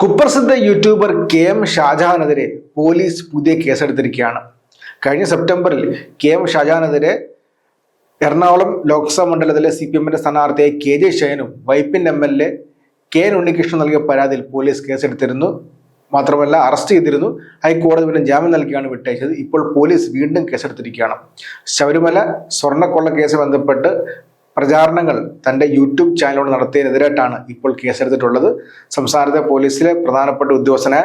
കുപ്രസിദ്ധ YouTuber K M ഷാജഹാനെതിരെ police പുതിയ കേസെടുത്തിരിക്കുകയാണ്. കഴിഞ്ഞ സെപ്റ്റംബറിൽ കെ എം ഷാജഹാനെതിരെ എറണാകുളം ലോക്സഭാ മണ്ഡലത്തിലെ സി പി എമ്മിന്റെ സ്ഥാനാർത്ഥിയായ K J ഷൈനും Vypin M L A K N Unnikrishnan നൽകിയ പരാതിയിൽ പോലീസ് കേസെടുത്തിരുന്നു. മാത്രമല്ല അറസ്റ്റ് ചെയ്തിരുന്നു. ഹൈക്കോടതി വീണ്ടും ജാമ്യം നൽകിയാണ് വിട്ടയച്ചത്. ഇപ്പോൾ പോലീസ് വീണ്ടും കേസെടുത്തിരിക്കുകയാണ്. ശബരിമല സ്വർണക്കൊള്ള കേസ് ബന്ധപ്പെട്ട് പ്രചാരണങ്ങൾ തന്റെ യൂട്യൂബ് ചാനലോട് നടത്തിയതിനെതിരായിട്ടാണ് ഇപ്പോൾ കേസെടുത്തിട്ടുള്ളത്. സംസ്ഥാനത്തെ പോലീസിലെ പ്രധാനപ്പെട്ട ഉദ്യോഗസ്ഥനെ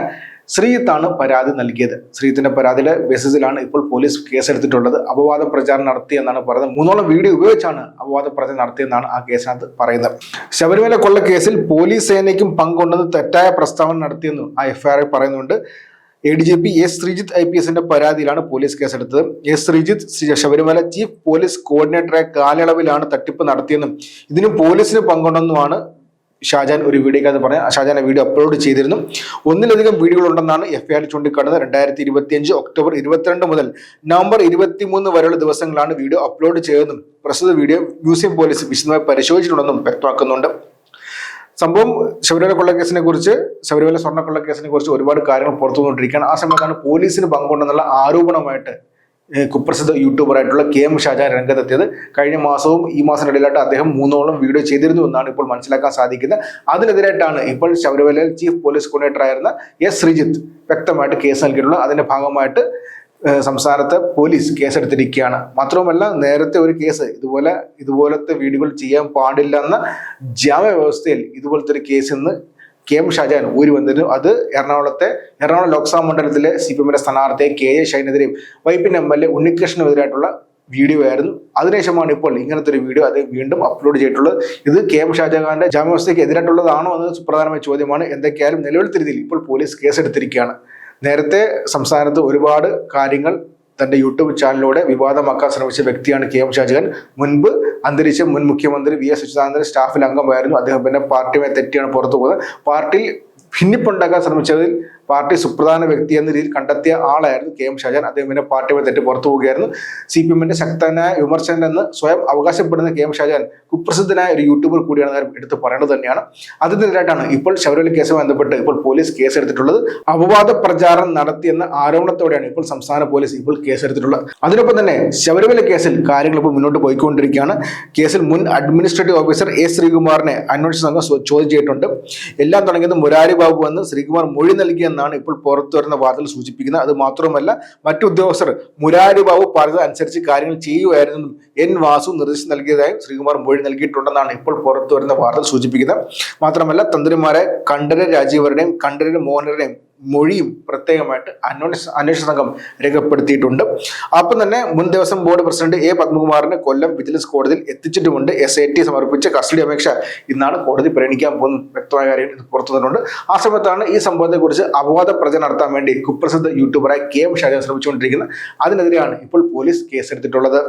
ശ്രീജിത്താണ് പരാതി നൽകിയത്. ശ്രീജിത്തിന്റെ പരാതിയിലെ ബേസിസിലാണ് ഇപ്പോൾ പോലീസ് കേസെടുത്തിട്ടുള്ളത്. അപവാദ പ്രചാരണം നടത്തി എന്നാണ് പറയുന്നത്. മൂന്നോളം വീഡിയോ ഉപയോഗിച്ചാണ് അപവാദ പ്രചാരണം നടത്തിയെന്നാണ് ആ കേസിനകത്ത് പറയുന്നത്. ശബരിമല കൊള്ള കേസിൽ പോലീസ് സേനയ്ക്കും പങ്കുണ്ടെന്ന് തെറ്റായ പ്രസ്താവന നടത്തിയെന്നും ആ എഫ്ഐആറിൽ പറയുന്നുണ്ട്. A D G P S Sreejith I P എസിന്റെ പരാതിയിലാണ് പോലീസ് കേസെടുത്തത്. എസ് ശ്രീജിത്ത് ശ്രീ- ശബരിമല ചീഫ് പോലീസ് കോർഡിനേറ്ററെ കാലയളവിലാണ് തട്ടിപ്പ് നടത്തിയെന്നും ഇതിന് പോലീസിന് പങ്കുണ്ടെന്നുമാണ് ഷാജാൻ ഒരു വീഡിയോക്കകത്ത് പറഞ്ഞ ഷാജാൻ വീഡിയോ അപ്ലോഡ് ചെയ്തിരുന്നു. ഒന്നിലധികം വീഡിയോകൾ ഉണ്ടെന്നാണ് എഫ് ഐ ആർ ചൂണ്ടിക്കാട്ടുന്നത്. രണ്ടായിരത്തി ഇരുപത്തിയഞ്ച് ഒക്ടോബർ ഇരുപത്തിരണ്ട് മുതൽ നവംബർ ഇരുപത്തിമൂന്ന് വരെയുള്ള ദിവസങ്ങളാണ് വീഡിയോ അപ്ലോഡ് ചെയ്തതെന്നും പ്രസ്തുത വീഡിയോ മ്യൂസിയം പോലീസ് വിശദമായി പരിശോധിച്ചിട്ടുണ്ടെന്നും വ്യക്തമാക്കുന്നുണ്ട്. സംഭവം ശബരിമല കൊള്ളക്കേസിനെ കുറിച്ച് ശബരിമല സ്വർണക്കൊള്ള കേസിനെ കുറിച്ച് ഒരുപാട് കാര്യങ്ങൾ പുറത്തു ആ സമയത്താണ് പോലീസിന് പങ്കുണ്ടെന്നുള്ള ആരോപണമായിട്ട് കുപ്രസിദ്ധ യൂട്യൂബറായിട്ടുള്ള കെ എം ഷാജാൻ രംഗത്തെത്തിയത്. കഴിഞ്ഞ മാസവും ഈ മാസം ഇടയിലായിട്ട് അദ്ദേഹം മൂന്നോളം വീഡിയോ ചെയ്തിരുന്നു എന്നാണ് ഇപ്പോൾ മനസ്സിലാക്കാൻ സാധിക്കുന്നത്. അതിനെതിരായിട്ടാണ് ഇപ്പോൾ ശബരിമലയിൽ ചീഫ് പോലീസ് കോർഡിനേറ്റർ ആയിരുന്ന എസ് ശ്രീജിത്ത് വ്യക്തമായിട്ട് കേസ് നൽകിയിട്ടുള്ളത്. അതിന്റെ ഭാഗമായിട്ട് സംസ്ഥാനത്ത് പോലീസ് കേസെടുത്തിരിക്കുകയാണ്. മാത്രവുമല്ല നേരത്തെ ഒരു കേസ് ഇതുപോലെ ഇതുപോലത്തെ വീടുകൾ ചെയ്യാൻ പാടില്ല എന്ന ജാമ്യ വ്യവസ്ഥയിൽ ഇതുപോലത്തെ ഒരു കേസ് ഇന്ന് കെ എം ഷാജാൻ ഊരി വന്നിരുന്നു. അത് എറണാകുളത്തെ എറണാകുളം ലോക്സഭാ മണ്ഡലത്തിലെ സി പി എമ്മിന്റെ സ്ഥാനാർത്ഥിയെ കെ എ ഷൈനെതിരെയും വൈപ്പിൻ എം എൽ എ ഉണ്ണികൃഷ്ണനെതിരായിട്ടുള്ള വീഡിയോ ആയിരുന്നു. അതിനുശേഷമാണ് ഇപ്പോൾ ഇങ്ങനത്തെ ഒരു വീഡിയോ അത് വീണ്ടും അപ്ലോഡ് ചെയ്തിട്ടുള്ളത്. ഇത് കെ എം ഷാജഹാന്റെ ജാമ്യാവസ്ഥയ്ക്ക് എതിരായിട്ടുള്ളതാണോ എന്നത് സുപ്രധാനമായ ചോദ്യമാണ്. എന്തൊക്കെയായാലും നിലവിലത്തെ രീതിയിൽ ഇപ്പോൾ പോലീസ് കേസെടുത്തിരിക്കുകയാണ്. നേരത്തെ സംസ്ഥാനത്ത് ഒരുപാട് കാര്യങ്ങൾ തന്റെ യൂട്യൂബ് ചാനലിലൂടെ വിവാദമാക്കാൻ ശ്രമിച്ച വ്യക്തിയാണ് കെ എം ഷാജഹാൻ. മുൻപ് അന്തരിച്ച മുൻ മുഖ്യമന്ത്രി വി എസ് അച്യുതാനന്ദൻ സ്റ്റാഫിൽ അംഗമായിരുന്നു. അദ്ദേഹം പിന്നെ പാർട്ടിയുമായി തെറ്റിയാണ് പുറത്തു പോകുന്നത് പാർട്ടിയിൽ ഭിന്നിപ്പുണ്ടാക്കാൻ ശ്രമിച്ചതിൽ പാർട്ടി സുപ്രധാന വ്യക്തി എന്ന രീതിയിൽ കണ്ടെത്തിയ ആളായിരുന്നു കെ എം ഷാജാൻ അദ്ദേഹം പിന്നെ പാർട്ടിയുമായി തെറ്റ് പുറത്തു പോവുകയായിരുന്നു. സി പി എമ്മിന്റെ ശക്തനായ വിമർശകൻ എന്ന് സ്വയം അവകാശപ്പെടുന്ന കെ എം ഷാജാൻ കുപ്രസിദ്ധനായ ഒരു യൂട്യൂബർ കൂടിയാണ് എടുത്ത് പറയേണ്ടത് തന്നെയാണ്. അതിനെതിരായിട്ടാണ് ഇപ്പോൾ ശബരിമല കേസുമായി ബന്ധപ്പെട്ട് ഇപ്പോൾ പോലീസ് കേസെടുത്തിട്ടുള്ളത്. അപവാദ പ്രചാരണം നടത്തിയെന്ന ആരോപണത്തോടെയാണ് ഇപ്പോൾ സംസ്ഥാന പോലീസ് ഇപ്പോൾ കേസെടുത്തിട്ടുള്ളത്. അതിനൊപ്പം തന്നെ ശബരിമല കേസിൽ കാര്യങ്ങൾ ഇപ്പോൾ മുന്നോട്ട് പോയിക്കൊണ്ടിരിക്കുകയാണ്. കേസിൽ മുൻ അഡ്മിനിസ്ട്രേറ്റീവ് ഓഫീസർ എ ശ്രീകുമാറിനെ അന്വേഷണ സംഘം ചോദ്യം ചെയ്തിട്ടുണ്ട്. എല്ലാം തുടങ്ങിയത് മുരാരി ബാബു എന്ന് ശ്രീകുമാർ മൊഴി നൽകിയെന്നാണ് ഇപ്പോൾ പുറത്തു വരുന്ന വാർത്തകൾ സൂചിപ്പിക്കുന്നത്. അത് മാത്രമല്ല മറ്റു ഉദ്യോഗസ്ഥർ മുരാരി ബാബു പറഞ്ഞത് അനുസരിച്ച് കാര്യങ്ങൾ ചെയ്യുമായിരുന്നു എൻ വാസു നിർദ്ദേശം നൽകിയതായും ശ്രീകുമാർ മൊഴി നൽകിയിട്ടുണ്ടെന്നാണ് ഇപ്പോൾ പുറത്തു വരുന്ന വാർത്തകൾ സൂചിപ്പിക്കുന്നത്. മാത്രമല്ല തന്ത്രിമാരെ കണ്ഠരർ രാജീവരുടെയും കണ്ഠരർ മോഹനരുടെയും മൊഴിയും പ്രത്യേകമായിട്ട് അന്വേഷണ അന്വേഷണ സംഘം രേഖപ്പെടുത്തിയിട്ടുണ്ട്. അപ്പം തന്നെ മുൻ ദിവസം ബോർഡ് പ്രസിഡന്റ് എ പത്മകുമാറിനെ കൊല്ലം വിജിലൻസ് കോടതിയിൽ എത്തിച്ചിട്ടുമുണ്ട്. എസ് ഐ ടി സമർപ്പിച്ച കസ്റ്റഡി അപേക്ഷ ഇന്നാണ് കോടതി പരിഗണിക്കാൻ പോകുന്ന വ്യക്തമായ ഇത് പുറത്തു വന്നിട്ടുണ്ട്. ആ സമയത്താണ് ഈ സംഭവത്തെക്കുറിച്ച് അപവാദ പ്രചരണം നടത്താൻ വേണ്ടി കുപ്രസിദ്ധ യൂട്യൂബറായ കെ എം ഷാജാൻ ശ്രമിച്ചുകൊണ്ടിരിക്കുന്നത്. അതിനെതിരെയാണ് ഇപ്പോൾ പോലീസ് കേസെടുത്തിട്ടുള്ളത്.